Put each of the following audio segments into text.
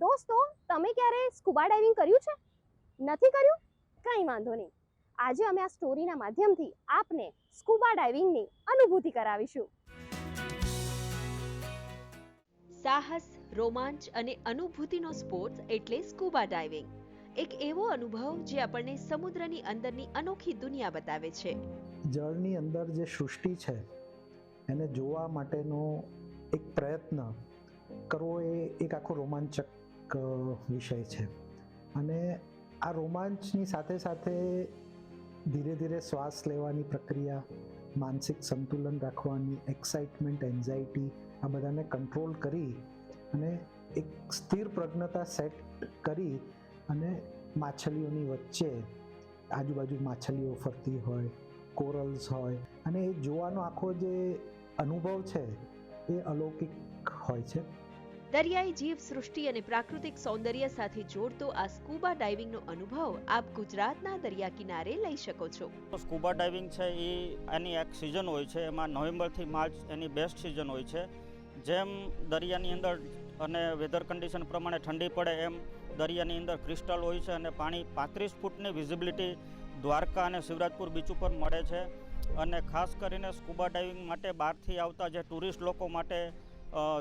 દોસ્તો તમે ક્યારે સ્કુબા ડાઇવિંગ કર્યું છે? નથી કર્યું? કંઈ વાંધો નહીં. આજે અમે આ સ્ટોરીના માધ્યમથી આપને સ્કુબા ડાઇવિંગની અનુભૂતિ કરાવીશું. સાહસ રોમાંચ અને અનુભૂતિનો સ્પોર્ટ્સ એટલે સ્કૂબા ડાઇવિંગ એક એવો અનુભવ જે આપણને સમુદ્રની અંદરની અનોખી દુનિયા બતાવે છે. જળની અંદર જે સૃષ્ટિ છે એને જોવા માટેનો એક પ્રયત્ન કરવો એ એક આખો રોમાંચક અ, વિષય છે. અને આ રોમાંચની સાથે સાથે ધીરે ધીરે શ્વાસ લેવાની પ્રક્રિયા માનસિક સંતુલન રાખવાની એક્સાઇટમેન્ટ એન્ઝાયટી આ બધાને કંટ્રોલ કરી અને એક સ્થિર પ્રજ્ઞતા સેટ કરી અને માછલીઓની વચ્ચે આજુબાજુ માછલીઓ ફરતી હોય કોરલ્સ હોય અને એ જોવાનો આખો જે અનુભવ છે એ અલૌકિક હોય છે. દરિયાઈ જીવ સૃષ્ટિ અને પ્રાકૃતિક સૌંદર્ય સાથે જોડતો આ સ્કૂબા ડાઇવિંગનો અનુભવ આપ ગુજરાતના દરિયા કિનારે લઈ શકો છો. સ્કૂબા ડાઇવિંગ છે એ એની એક સિઝન હોય છે. એમાં નવેમ્બરથી માર્ચ એની બેસ્ટ સિઝન હોય છે. જેમ દરિયાની અંદર અને વેધર કન્ડિશન પ્રમાણે ઠંડી પડે, એમ દરિયાની અંદર ક્રિસ્ટલ હોય છે અને પાણી પાંત્રીસ ફૂટની વિઝિબિલિટી દ્વારકા અને શિવરાજપુર બીચ ઉપર મળે છે. અને ખાસ કરીને સ્કૂબા ડાઇવિંગ માટે બહારથી આવતા જે ટુરિસ્ટ લોકો માટે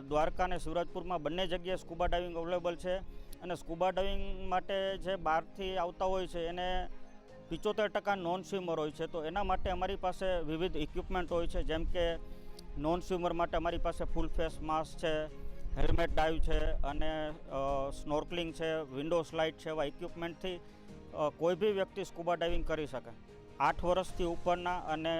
દ્વારકા અને સુરજપુરમાં બંને જગ્યાએ સ્કૂબા ડાઇવિંગ અવેલેબલ છે અને સ્કૂબા ડાઇવિંગ માટે જે બહારથી આવતા હોય છે એને પિચોતેર ટકા નોન સ્વિમર હોય છે. તો એના માટે અમારી પાસે વિવિધ ઇક્વિપમેન્ટ હોય છે, જેમ કે નોન સ્વિમર માટે અમારી પાસે ફૂલ ફેસ માસ્ક છે હેલ્મેટ ડાઈવ છે અને સ્નોર્કલિંગ છે વિન્ડો સ્લાઇડ છે એવા ઇક્વિપમેન્ટથી કોઈ બી વ્યક્તિ સ્કૂબા ડાઇવિંગ કરી શકે. આઠ વર્ષથી ઉપરના અને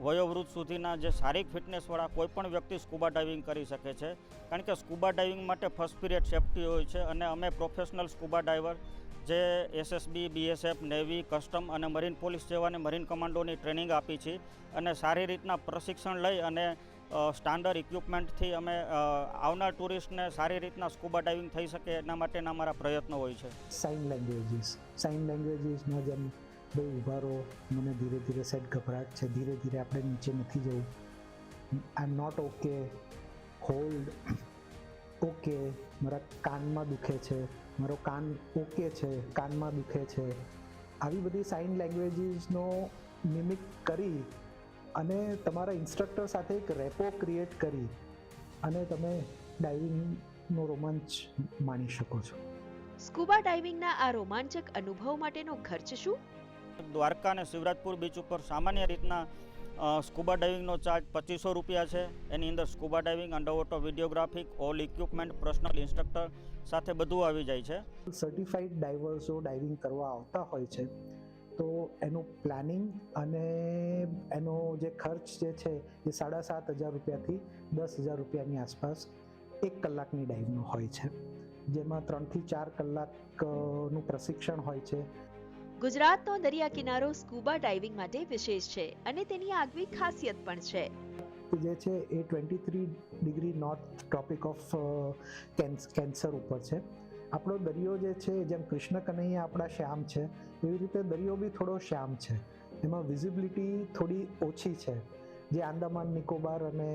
વયોવૃદ્ધ સુધીના જે શારીરિક ફિટનેસવાળા કોઈ પણ વ્યક્તિ સ્કૂબા ડાઇવિંગ કરી શકે છે. કારણ કે સ્કૂબા ડાઇવિંગ માટે ફર્સ્ટ પીરિયડ સેફ્ટી હોય છે અને અમે પ્રોફેશનલ સ્કૂબા ડાઇવર જે એસએસબી બીએસએફ નેવી કસ્ટમ અને મરીન પોલીસ જેવાને મરીન કમાન્ડોની ટ્રેનિંગ આપી છે અને સારી રીતના પ્રશિક્ષણ લઈ અને સ્ટાન્ડર્ડ ઇક્વિપમેન્ટથી અમે આવનાર ટુરિસ્ટને સારી રીતના સ્કૂબા ડાઇવિંગ થઈ શકે એના માટેના અમારા પ્રયત્નો હોય છે. સાઇન લેંગ્વેજીસ સાઇન લેંગ્વેજીસમાં જેમ ભાઈ ઊભા રહો મને ધીરે ધીરે સેટ ગભરાટ છે, ધીરે ધીરે આપણે નીચે નથી જવું. I am not okay hold okay મારા કાનમાં દુખે છે. મારો કાન ઓકે છે. કાનમાં દુખે છે. આવી બધી સાઇન લેંગ્વેજીસનો મિમિક કરી અને તમારા ઇન્સ્ટ્રક્ટર સાથે એક રેપો ક્રિએટ કરી અને તમે ડાઇવિંગનો રોમાંચ માણી શકો છો. સ્કૂબા ડાઇવિંગના આ રોમાંચક અનુભવ માટેનો ખર્ચ શું? દ્વારકા અને શિવરાજપુર બીચ ઉપર સામાન્ય રીતના સ્કૂબા ડાઇવિંગનો ચાર્જ પચીસો રૂપિયા છે. એની અંદર scuba diving underwater videographic all equipment personal instructor સાથે બધું આવી જાય છે. સર્ટિફાઈડ ડાઇવર્સો ડાઇવિંગ કરવા આવતા હોય છે, તો એનું પ્લાનિંગ અને એનો જે ખર્ચ જે છે, એ સાડા સાત હજાર રૂપિયાથી દસ હજાર રૂપિયાની આસપાસ એક કલાકની ડાઇવનો હોય છે. જેમાં ત્રણથી ચાર કલાકનું પ્રશિક્ષણ હોય છે. ગુજરાતનો દરિયા કિનારો સ્કૂબા ડાઇવિંગ માટે વિશેષ છે અને તેની આગવી ખાસિયત પણ છે. જે છે એ twenty three degree north tropic of cancer ઉપર છે. આપણો દરિયો જે છે, જેમ કૃષ્ણ કનૈયા આપણા શ્યામ છે, એવી રીતે દરિયો બી થોડો શ્યામ છે. એમાં વિઝિબિલિટી થોડી ઓછી છે. જે આંદામાન, નિકોબાર અને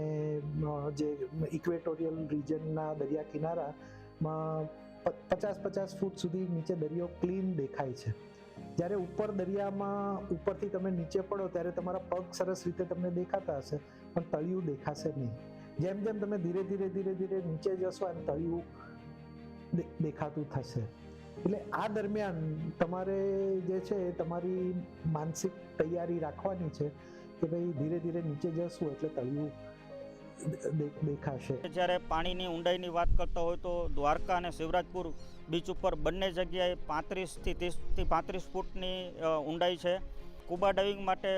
જે ઇક્વેટોરિયલ રિજનના દરિયા કિનારામાં પચાસ પચાસ ફૂટ સુધી નીચે દરિયો ક્લીન દેખાય છે. જ્યારે ઉપર દરિયામાં ઉપરથી તમે નીચે પડો ત્યારે તમારા પગ સરસ રીતે તમને દેખાતા હશે, પણ તળિયું દેખાશે નહીં. જેમ જેમ તમે ધીરે ધીરે ધીરે ધીરે નીચે જશો એમ તળિયું દેખાતું થશે. એટલે આ દરમિયાન તમારે જે છે તમારી માનસિક તૈયારી રાખવાની છે કે ભાઈ ધીરે ધીરે નીચે જશું એટલે તળિયું દેખાશે. જ્યારે પાણીની ઊંડાઈની વાત કરતા હોય તો દ્વારકા અને શિવરાજપુર બીચ ઉપર બંને જગ્યાએ પાંત્રીસથી ત્રીસથી પાંત્રીસ ફૂટની ઊંડાઈ છે. કુબા ડાઇવિંગ માટે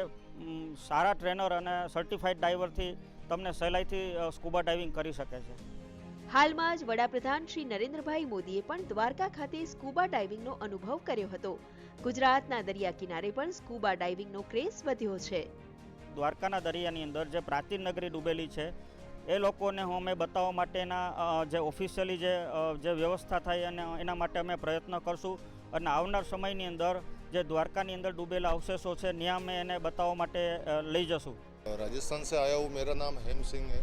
સારા ટ્રેનર અને સર્ટિફાઈડ ડ્રાઈવરથી તમને સહેલાઈથી સ્કુબા સ્કૂબા ડાઇવિંગ કરી શકે છે. હાલમાં જ વડાપ્રધાન શ્રી નરેન્દ્રભાઈ મોદીએ પણ દ્વારકા ખાતે સ્કુબા ડાઇવિંગનો અનુભવ કર્યો હતો. ગુજરાતના દરિયા કિનારે પણ સ્કૂબા ડાઇવિંગનો ક્રેઝ વધ્યો છે. દ્વારકાના દરિયાની અંદર જે પ્રાચીન નગરી ડૂબેલી છે એ લોકોને હું અમે બતાવવા માટેના અ, જે ઓફિશિયલી જે અ, જે વ્યવસ્થા થાય અને એના માટે અમે પ્રયત્ન કરશું અને આવનાર સમયની અંદર જે દ્વારકાની અંદર ડૂબેલા અવશેષો છે ત્યાં અમે એને બતાવવા માટે અ, લઈ જશું राजस्थान से आया हूँ मेरा नाम हेम सिंह है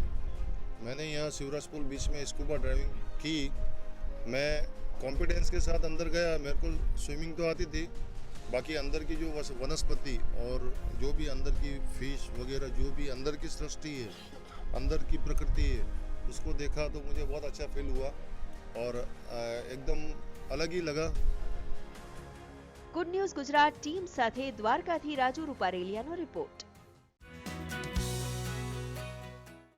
मैंने यहाँ शिवराजपुर बीच में स्कूबा ड्राइविंग की मैं कॉन्फिडेंस के साथ अंदर गया मेरे को स्विमिंग तो आती थी बाकी अंदर की जो वस- वनस्पति और जो भी अंदर की फिश वगैरह जो भी अंदर की सृष्टि है अंदर की प्रकृति है उसको देखा तो मुझे बहुत अच्छा फील हुआ और अ, एकदम अलग ही लगा ગુડ ન્યૂઝ ગુજરાત ટીમ સાથે દ્વારકાથી રાજુ રૂપારેલિયાનો રિપોર્ટ